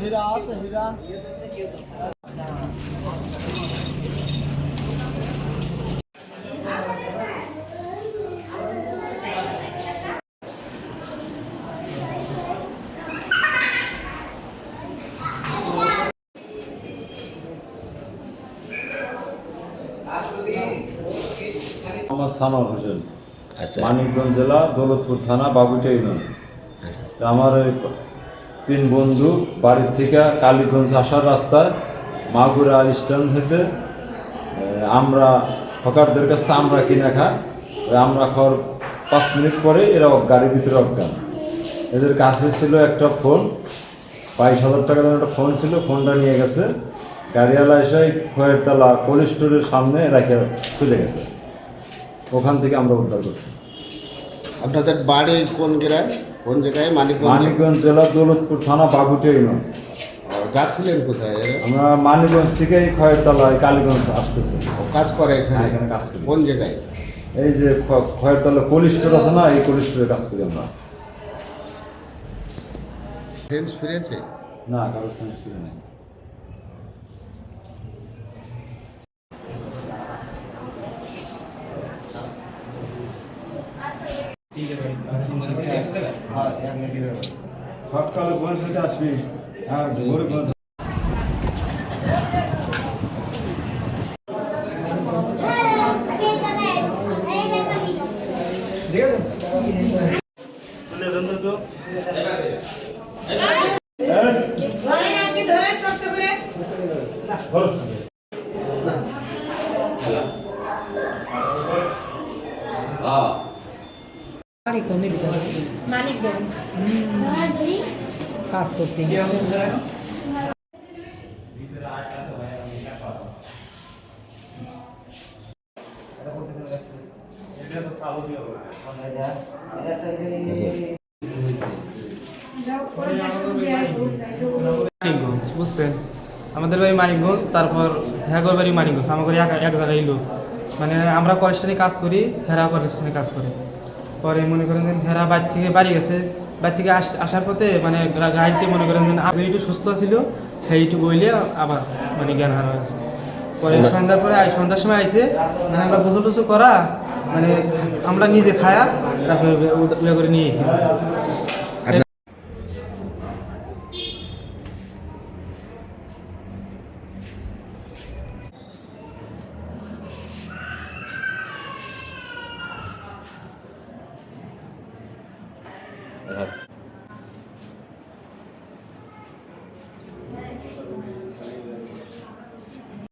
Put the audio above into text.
হীরা আছে হীরা। মোহাম্মদ সানোয়ার হোসেন। আচ্ছা। মানিকগঞ্জ জেলা দৌলতপুর থানা বাবুটা ইউনিয়ন। আচ্ছা। আমার ওই তিন বন্ধু বাড়ির থেকে কালীগঞ্জ আসার রাস্তায় মাগুরা স্ট্যান্ড হতে আমরা হকারদের কাছ থেকে আমরা কিনে খাই ওই আমরা খাওয়ার পাঁচ মিনিট পরে এরা গাড়ির ভিতরে অজ্ঞান। এদের কাছে ছিল একটা ফোন বাইশ হাজার টাকা দামের একটা ফোন ছিল ফোনটা নিয়ে গেছে। গাড়িওয়ালা এসে খয়ের তলা কোল্ড স্টোরের সামনে রেখে চলে গেছে। ওখান থেকে আমরা উদ্ধার করছি। আপনাদের বাড়ি কোন গ্রাম? কোন জায়গায়? মানিকগঞ্জ? মানিকগঞ্জ জেলা দৌলতপুর থানা বাগুটিয়া ইউনিয়ন। যাচ্ছিলেন কোথায়? আমরা মানিকগঞ্জ থেকে এই খয়েরতলায় কালীগঞ্জ আসতেছি। কাজ করে এখানে? হ্যাঁ, এখানে কাজ করি। কোন জায়গায়? এই যে খয়েরতলা কোল্ড স্টোর আছে না এই কোল্ড স্টোরে কাজ করি আমরা। সেন্স ফিরেছে? না কারও সায়েন্স করি নাই। সকালে ঘুম থেকে আসবি হ্যাঁ ভোরে ঘুম কাজ করতে বুঝছেন? আমাদের বাড়ি মানিকগঞ্জ, তারপর হ্যাগর বাড়ি মানিকগঞ্জ আমাদের এক জায়গায় লোক। মানে আমরা কলেজটাতে কাজ করি, হেরা কলেজটাতে কাজ করে। পরে মনে করেন যে হেরা বাড়ি থেকে বাড়ি গেছে। বাড়ি থেকে আস আসার পথে মানে গাড়িতে মনে করেন যে আগে একটু সুস্থ ছিল সেইটু বইলে আবার মানে জ্ঞান হারা গেছে। পরে সন্ধ্যার পরে সন্ধ্যার সময় আইসে মানে আমরা গোসল টুসু করা মানে আমরা নিজে খায়া তারপরে করে নিয়ে uh,